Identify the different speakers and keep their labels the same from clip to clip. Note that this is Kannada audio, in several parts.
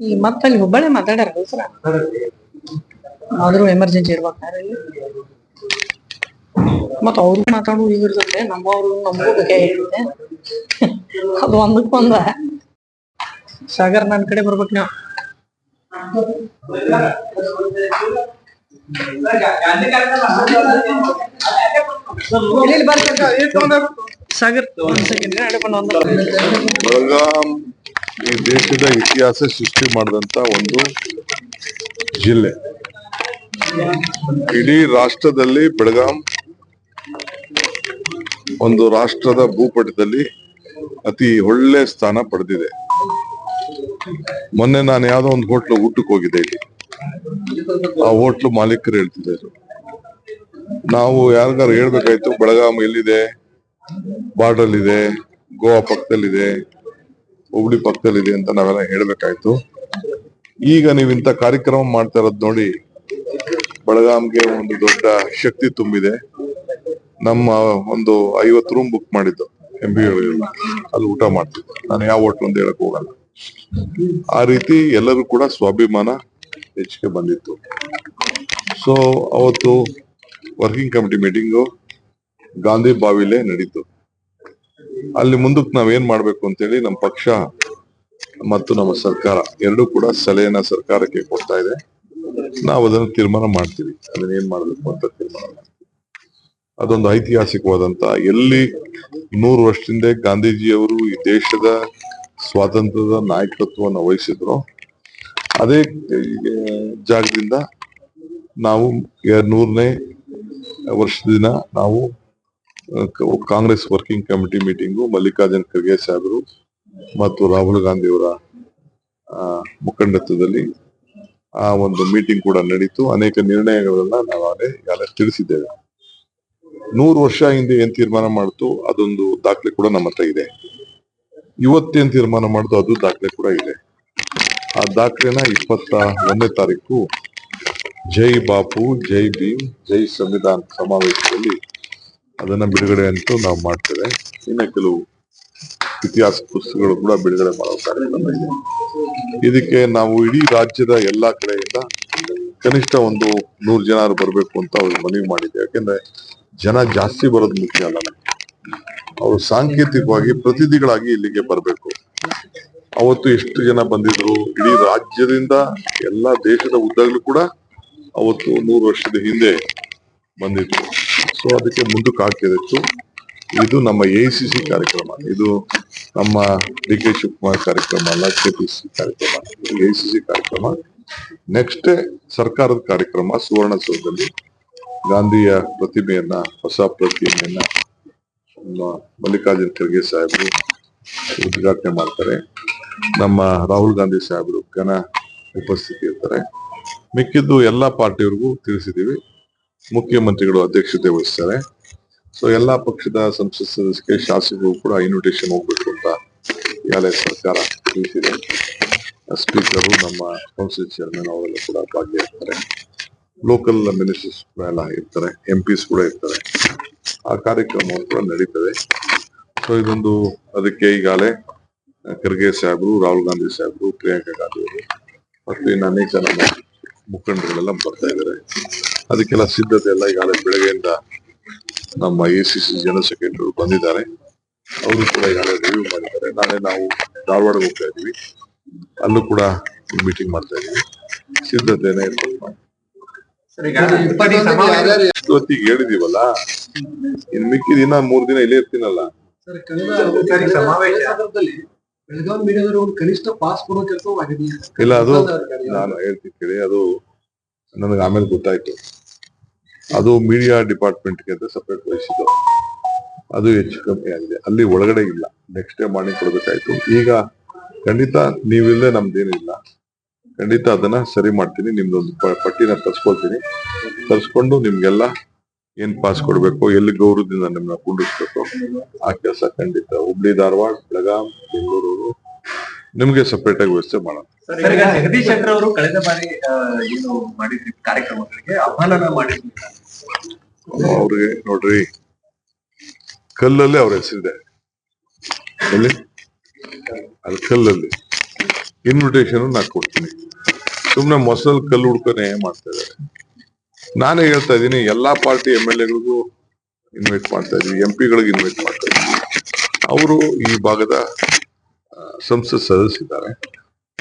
Speaker 1: ಈ ಮತ್ತೆ ಹುಬ್ಬಳ್ಳಿ ಮಾತಾಡ್ಯಾರ ಆದರೂ ಎಮರ್ಜೆನ್ಸಿ ಇರ್ಬೇಕಾರೆ ಮತ್ತ ಅವ್ರು ಮಾತಾಡು ಇದ್ರದಲ್ಲೇ ನಮ್ಮವ್ರು ನಮಗೂ ಬೇಕಾಗಿರುತ್ತೆ ಅದು ಒಂದಕ್ಕೊಂದ. ಸಾಗರ್ ನನ್ನ ಕಡೆ ಬರ್ಬೇಕು ನಾವು. ಸಾಗರ್, ಒಂದ್ ಸೆಕೆಂಡ್ ನಡ್ಕೊಂಡು ಒಂದು
Speaker 2: ಈ ದೇಶದ ಇತಿಹಾಸ ಸೃಷ್ಟಿ ಮಾಡಿದಂತ ಒಂದು ಜಿಲ್ಲೆ. ಇಡೀ ರಾಷ್ಟ್ರದಲ್ಲಿ ಬೆಳಗಾಂ ಒಂದು ರಾಷ್ಟ್ರದ ಭೂಪಟದಲ್ಲಿ ಅತಿ ಒಳ್ಳೆ ಸ್ಥಾನ ಪಡೆದಿದೆ. ಮೊನ್ನೆ ನಾನು ಯಾವುದೋ ಒಂದು ಹೋಟ್ಲು ಊಟಕ್ಕೆ ಹೋಗಿದ್ದೆ ಇಲ್ಲಿ. ಆ ಹೋಟ್ಲು ಮಾಲೀಕರು ಹೇಳ್ತಿದ್ರು ನಾವು ಯಾರಿಗಾರು ಹೇಳ್ಬೇಕಾಯ್ತು, ಬೆಳಗಾಂ ಎಲ್ಲಿದೆ? ಬಾರ್ಡರ್ ಇದೆ, ಗೋವಾ ಪಕ್ಕದಲ್ಲಿದೆ. ಹುಬ್ಳಿ ಪಕ್ಕದಲ್ಲಿದೆ ಅಂತ ನಾವೆಲ್ಲ ಹೇಳ್ಬೇಕಾಯ್ತು. ಈಗ ನೀವು ಇಂಥ ಕಾರ್ಯಕ್ರಮ ಮಾಡ್ತಾ ಇರೋದು ನೋಡಿ ಬೆಳಗಾಂಗೆ ಒಂದು ದೊಡ್ಡ ಶಕ್ತಿ ತುಂಬಿದೆ. ನಮ್ಮ ಒಂದು ಐವತ್ತು ರೂಮ್ ಬುಕ್ ಮಾಡಿದ್ದು ಎಂ ಬಿ ಅಲ್ಲಿ ಊಟ ಮಾಡ್ತಿದ್ದೆ ನಾನು ಯಾವ ಹೋಟ್ಲು ಅಂತ ಹೇಳಕ್ ಹೋಗಲ್ಲ. ಆ ರೀತಿ ಎಲ್ಲರೂ ಕೂಡ ಸ್ವಾಭಿಮಾನ ಹೆಚ್ಚಿಗೆ ಬಂದಿತ್ತು. ಸೊ ಅವತ್ತು ವರ್ಕಿಂಗ್ ಕಮಿಟಿ ಮೀಟಿಂಗು ಗಾಂಧಿ ಬಾವಿಲೇ ನಡೀತು. ಅಲ್ಲಿ ಮುಂದಕ್ಕೆ ನಾವ್ ಏನ್ ಮಾಡ್ಬೇಕು ಅಂತೇಳಿ ನಮ್ಮ ಪಕ್ಷ ಮತ್ತು ನಮ್ಮ ಸರ್ಕಾರ ಎರಡೂ ಕೂಡ ಸಲಹೆನ ಸರ್ಕಾರಕ್ಕೆ ಕೊಡ್ತಾ ಇದೆ. ನಾವು ಅದನ್ನು ತೀರ್ಮಾನ ಮಾಡ್ತೀವಿ. ಅದನ್ನ ಏನ್ ಮಾಡ್ಬೇಕು ಅಂತ ತೀರ್ಮಾನ ಅದೊಂದು ಐತಿಹಾಸಿಕವಾದಂತ ಎಲ್ಲಿ ನೂರು ವರ್ಷದಿಂದ ಗಾಂಧೀಜಿಯವರು ಈ ದೇಶದ ಸ್ವಾತಂತ್ರ್ಯದ ನಾಯಕತ್ವವನ್ನು ವಹಿಸಿದ್ರು ಅದೇ ಜಾಗದಿಂದ ನಾವು ನೂರನೇ ವರ್ಷದ ದಿನ ನಾವು Congress working committee meeting Mallikarjun Kharge ಸಾಹೇಬರು ಮತ್ತು ರಾಹುಲ್ ಗಾಂಧಿ ಅವರ ಆ, ಮುಖಂಡತ್ವದಲ್ಲಿ ಆ ಒಂದು ಮೀಟಿಂಗ್ ಕೂಡ ನಡೀತು. ಅನೇಕ ನಿರ್ಣಯಗಳನ್ನ ನಾವು ಅದೇ ಈಗಾಗಲೇ ತಿಳಿಸಿದ್ದೇವೆ. ನೂರು ವರ್ಷ ಹಿಂದೆ ಏನ್ ತೀರ್ಮಾನ ಮಾಡ್ತು ಅದೊಂದು ದಾಖಲೆ ಕೂಡ ನಮ್ಮ ಹತ್ರ ಇದೆ. ಇವತ್ತೇನ್ ತೀರ್ಮಾನ ಮಾಡ್ತು ಅದು ದಾಖಲೆ ಕೂಡ ಇದೆ. ಆ ದಾಖಲೆನ ಇಪ್ಪತ್ತ ಒಂದನೇ ತಾರೀಕು ಜೈ ಬಾಪು ಜೈ ಭೀಮ್ ಜೈ ಸಂವಿಧಾನ ಸಮಾವೇಶದಲ್ಲಿ ಅದನ್ನ ಬಿಡುಗಡೆ ಅಂತೂ ನಾವು ಮಾಡ್ತೇವೆ. ಇನ್ನು ಕೆಲವು ಇತಿಹಾಸ ಪುಸ್ತಕಗಳು ಕೂಡ ಬಿಡುಗಡೆ ಮಾಡೋ ಕಾರ್ಯಕ್ರಮ ಇದೆ. ಇದಕ್ಕೆ ನಾವು ಇಡೀ ರಾಜ್ಯದ ಎಲ್ಲಾ ಕಡೆಯಿಂದ ಕನಿಷ್ಠ ಒಂದು ನೂರು ಜನ ಬರಬೇಕು ಅಂತ ಅವ್ರಿಗೆ ಮನವಿ ಮಾಡಿದ್ದೆ. ಯಾಕೆಂದ್ರೆ ಜನ ಜಾಸ್ತಿ ಬರೋದು ಮುಖ್ಯ ಅಲ್ಲ. ಅವರು ಸಾಂಕೇತಿಕವಾಗಿ ಪ್ರತಿನಿಧಿಗಳಾಗಿ ಇಲ್ಲಿಗೆ ಬರಬೇಕು. ಅವತ್ತು ಎಷ್ಟು ಜನ ಬಂದಿದ್ರು, ಇಡೀ ರಾಜ್ಯದಿಂದ ಎಲ್ಲಾ ದೇಶದ ಉದ್ದಗಳು ಕೂಡ ಅವತ್ತು ನೂರು ವರ್ಷದ ಹಿಂದೆ ಬಂದಿತ್ತು. ಸೊ ಅದಕ್ಕೆ ಮುಂದಕ್ಕೆ ಹಾಕಿರುತ್ತು ಇದು ನಮ್ಮ ಎ ಸಿ ಸಿ ಕಾರ್ಯಕ್ರಮ. ಇದು ನಮ್ಮ ಡಿ ಕೆ ಶಿವಕುಮಾರ್ ಕಾರ್ಯಕ್ರಮ ಅಲ್ಲ, ಕೆ ಪಿ ಸಿ ಕಾರ್ಯಕ್ರಮ. ಎ ಸಿ ಸಿ ಕಾರ್ಯಕ್ರಮ. ನೆಕ್ಸ್ಟ್ ಸರ್ಕಾರದ ಕಾರ್ಯಕ್ರಮ, ಸುವರ್ಣಸೌಧದಲ್ಲಿ ಗಾಂಧಿಯ ಪ್ರತಿಮೆಯನ್ನ, ಹೊಸ ಪ್ರತಿಮೆಯನ್ನ, ನಮ್ಮ ಮಲ್ಲಿಕಾರ್ಜುನ್ ಖರ್ಗೆ ಸಾಹೇಬರು ಉದ್ಘಾಟನೆ ಮಾಡ್ತಾರೆ. ನಮ್ಮ ರಾಹುಲ್ ಗಾಂಧಿ ಸಾಹೇಬರು ಘನ ಉಪಸ್ಥಿತಿ ಇರ್ತಾರೆ ಮಿಕ್ಕಿದ್ದು ಎಲ್ಲಾ ಪಾರ್ಟಿಯವ್ರಿಗೂ ತಿಳಿಸಿದೀವಿ ಮುಖ್ಯಮಂತ್ರಿಗಳು ಅಧ್ಯಕ್ಷತೆ ವಹಿಸ್ತಾರೆ. ಸೊ ಎಲ್ಲಾ ಪಕ್ಷದ ಸಂಸತ್ ಸದಸ್ಯರಿಗೆ ಶಾಸಕರು ಕೂಡ ಇನ್ವಿಟೇಷನ್ ಹೋಗ್ಬೇಕು ಅಂತ ಈಗಾಗಲೇ ಸರ್ಕಾರ ತಿಳಿಸಿದೆ. ಸ್ಪೀಕರ್ ನಮ್ಮ ಕೌನ್ಸಿಲ್ ಚೇರ್ಮನ್ ಅವರೆಲ್ಲ ಕೂಡ ಭಾಗಿಯಾಗ್ತಾರೆ. ಲೋಕಲ್ ಮಿನಿಸ್ಟರ್ಸ್ ಎಲ್ಲ ಇರ್ತಾರೆ ಎಂ ಪಿಸ್ ಕೂಡ ಇರ್ತಾರೆ. ಆ ಕಾರ್ಯಕ್ರಮ ಕೂಡ ನಡೀತದೆ. ಸೊ ಇದೊಂದು ಅದಕ್ಕೆ ಈಗಾಗಲೇ ಖರ್ಗೆ ಸಾಹೇಬರು, ರಾಹುಲ್ ಗಾಂಧಿ ಸಾಹೇಬರು, ಪ್ರಿಯಾಂಕಾ ಗಾಂಧಿ ಅವರು, ಮತ್ತು ಇನ್ನು ಅನೇಕ ನಮ್ಮ ಮುಖಂಡರುಗಳೆಲ್ಲ ಬರ್ತಾ ಇದ್ದಾರೆ. ಅದಕ್ಕೆಲ್ಲ ಸಿದ್ಧತೆ ಎಲ್ಲ ಈಗಾಗಲೇ ಬೆಳಗ್ಗೆಯಿಂದ ನಮ್ಮ A C C general secretary ಬಂದಿದ್ದಾರೆ. ಅವರು ಕೂಡ ಈಗಾಗಲೇ ರಿವ್ಯೂ ಮಾಡಿದ್ದಾರೆ. ನಾಳೆ ನಾವು ಧಾರವಾಡ ಹೋಗ್ತಾ ಇದೀವಿ ಅಲ್ಲೂ ಕೂಡ ಮೀಟಿಂಗ್ ಮಾಡ್ತಾ ಇದೀವಿ ಸಿದ್ಧತೆನೇ ಇವತ್ತಿಗೆ ಹೇಳಿದೀವಲ್ಲ ಇನ್ ಮಿಕ್ಕಿದ ದಿನ ಮೂರ್ ದಿನ ಇಲ್ಲೇ ಇರ್ತೀನಲ್ಲ. ಇಲ್ಲ ಅದು ನಾನು ಹೇಳ್ತೀನಿ ಕೇಳಿ ಅದು ನನಗೆ ಆಮೇಲೆ ಗೊತ್ತಾಯ್ತು. ಅದು ಮೀಡಿಯಾ ಡಿಪಾರ್ಟ್ಮೆಂಟ್ಗೆ ಅಂತ ಸಪ್ರೇಟ್ ವಹಿಸಿದ್ದು. ಅದು ಹೆಚ್ಚು ಕಮ್ಮಿ ಆಗಿದೆ. ಅಲ್ಲಿ ಒಳಗಡೆ ಇಲ್ಲ. ನೆಕ್ಸ್ಟ್ ಡೇ ಮಾರ್ನಿಂಗ್ ಕೊಡ್ಬೇಕಾಯ್ತು. ಈಗ ಖಂಡಿತ ನೀವಿಲ್ಲದೆ ನಮ್ದೇನಿಲ್ಲ ಖಂಡಿತ ಅದನ್ನ ಸರಿ ಮಾಡ್ತೀನಿ. ನಿಮ್ದೊಂದು ಪಟ್ಟಿನ ತರ್ಸ್ಕೊಳ್ತೀನಿ. ತರ್ಸ್ಕೊಂಡು ನಿಮ್ಗೆಲ್ಲ ಏನ್ ಪಾಸ್ ಕೊಡ್ಬೇಕು, ಎಲ್ಲಿ ಗೌರವದಿಂದ ನಿಮ್ಮನ್ನ ಕುಂಡಿಸ್ಬೇಕು, ಆ ಕೆಲಸ ಖಂಡಿತ. ಹುಬ್ಳಿ ಧಾರವಾಡ, ಬೆಳಗಾಂ, ಬೆಂಗಳೂರು ನಿಮ್ಗೆ ಸಪರೇಟ್ ಆಗಿ ವ್ಯವಸ್ಥೆ ಮಾಡೋಣ.
Speaker 3: ಜಗದೀಶ್ ಅವರು ಕಳೆದ ಬಾರಿ ಏನು ಮಾಡಿದ್ರಿ ಕಾರ್ಯಕ್ರಮಗಳಿಗೆ? ಆಹ್ವಾನ ಮಾಡಿದ್ರು.
Speaker 2: ಅವ್ರಿಗೆ ನೋಡ್ರಿ ಕಲ್ಲಲ್ಲಿ ಅವ್ರ ಹೆಸರಿದೆ. ಎಲ್ಲಿ? ಅಲ್ಲಿ ಕಲ್ಲಲ್ಲಿ. ಇನ್ವಿಟೇಷನ್ ನಾ ಕೊಡ್ತೀನಿ. ಸುಮ್ನೆ ಮೊಸಲ್ ಕಲ್ಲು ಹುಡ್ಕೊನೆ ಮಾಡ್ತಾ ಇದ್ದಾರೆ. ನಾನೇ ಹೇಳ್ತಾ ಇದ್ದೀನಿ ಎಲ್ಲಾ ಪಾರ್ಟಿ ಎಂ ಎಲ್ ಎಗಳಿಗೂ ಇನ್ವೈಟ್ ಮಾಡ್ತಾ ಇದೀವಿ ಎಂ ಪಿಗಳಿಗೆ ಇನ್ವೈಟ್ ಮಾಡ್ತಾ ಇದ್ವಿ ಅವರು ಈ ಭಾಗದ ಸಂಸತ್ ಸದಸ್ಯರಿದ್ದಾರೆ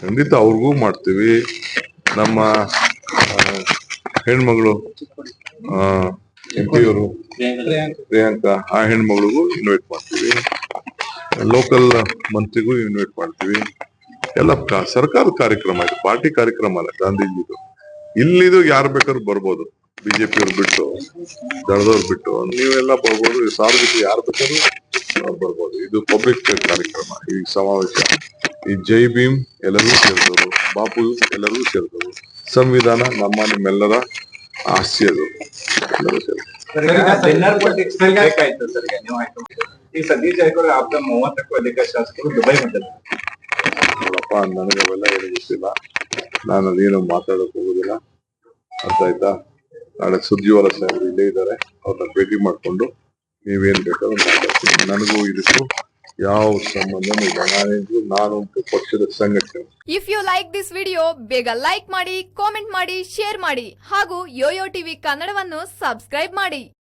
Speaker 2: ಖಂಡಿತ ಅವ್ರಿಗೂ ಮಾಡ್ತೀವಿ. ನಮ್ಮ ಹೆಣ್ಮಗಳು ಎಂ ಪಿ ಅವರು ಪ್ರಿಯಾಂಕಾ, ಆ ಹೆಣ್ಮಗಳಿಗೂ ಇನ್ವೈಟ್ ಮಾಡ್ತೀವಿ. ಲೋಕಲ್ ಮಂತ್ರಿಗೂ ಇನ್ವೈಟ್ ಮಾಡ್ತೀವಿ. ಎಲ್ಲ ಸರ್ಕಾರದ ಕಾರ್ಯಕ್ರಮ ಇದು. ಪಾರ್ಟಿ ಕಾರ್ಯಕ್ರಮ ಅಲ್ಲ ಗಾಂಧೀಜಿದು. ಇಲ್ಲಿದು ಯಾರು ಬೇಕಾದ್ರೂ ಬರ್ಬೋದು. ಬಿಜೆಪಿ ಅವ್ರು ಬಿಟ್ಟು ದಳದವ್ರು ಬಿಟ್ಟು ನೀವೆಲ್ಲ ಬರ್ಬೋದು ಈ ಸಾರ್ವಜನಿಕ ಯಾರು ಬೇಕಾದ್ರೂ ಅವ್ರು ಬರ್ಬೋದು. ಇದು ಪಬ್ಲಿಕ್ ಕಾರ್ಯಕ್ರಮ ಈ ಸಮಾವೇಶ. ಈ ಜೈ ಭೀಮ್ ಎಲ್ಲರೂ ಸೇರಿದವರು ಬಾಪು ಎಲ್ಲರೂ ಸೇರಿದವರು ಸಂವಿಧಾನ ನಮ್ಮ ನಿಮ್ಮೆಲ್ಲರ ಆಸ್ತಿ ಅದು. ಎಲ್ಲರೂ ಸೇರಿದವರು
Speaker 3: ಸರ್. ಈಗ ಡಿನ್ನರ್ ಪಾಲಿಟಿಕ್ಸ್ ಬೇಕಾಯ್ತು ಸರ್ ಈಗ ನೀವು ಆಯ್ತು. ಈಗ ಸತೀಶ್ ಜಾರಕಿಹೊಳಿ ಆಪ್ತ ಮೂವತ್ತಕ್ಕೂ ಅಧಿಕ ಶಾಸಕರು ದುಬೈ
Speaker 2: ನನಗೆ ಅವೆಲ್ಲ ಏನು ಗೊತ್ತಿಲ್ಲ ನಾನು ಅದೇನು ಮಾತಾಡಕ್ ಹೋಗುದಿಲ್ಲ. ಅರ್ಥ ಆಯ್ತಾ? ನಾಳೆ ಸುದ್ದಿವಾಲ ಸಾಹೇಬರು ಇಲ್ಲೇ ಇದ್ದಾರೆ. ಅವ್ರನ್ನ ಭೇಟಿ ಮಾಡ್ಕೊಂಡು ನೀವೇನ್ ಬೇಕಾದ್ರೂ ಮಾತಾಡ್ತೀನಿ ನನಗೂ ಇದಕ್ಕೂ ಯಾವ ಸಂಬಂಧನೂ ಇಲ್ಲ. ನಾನೇನು ನಾನಂತೂ ಪಕ್ಷದ ಸಂಘಟನೆ.
Speaker 4: If you like this video ಬೇಗ ಲೈಕ್ ಮಾಡಿ ಕಾಮೆಂಟ್ ಮಾಡಿ ಶೇರ್ ಮಾಡಿ ಹಾಗೂ ಯೋಯೋ ಟಿವಿ ಕನ್ನಡವನ್ನು ಸಬ್ಸ್ಕ್ರೈಬ್ ಮಾಡಿ.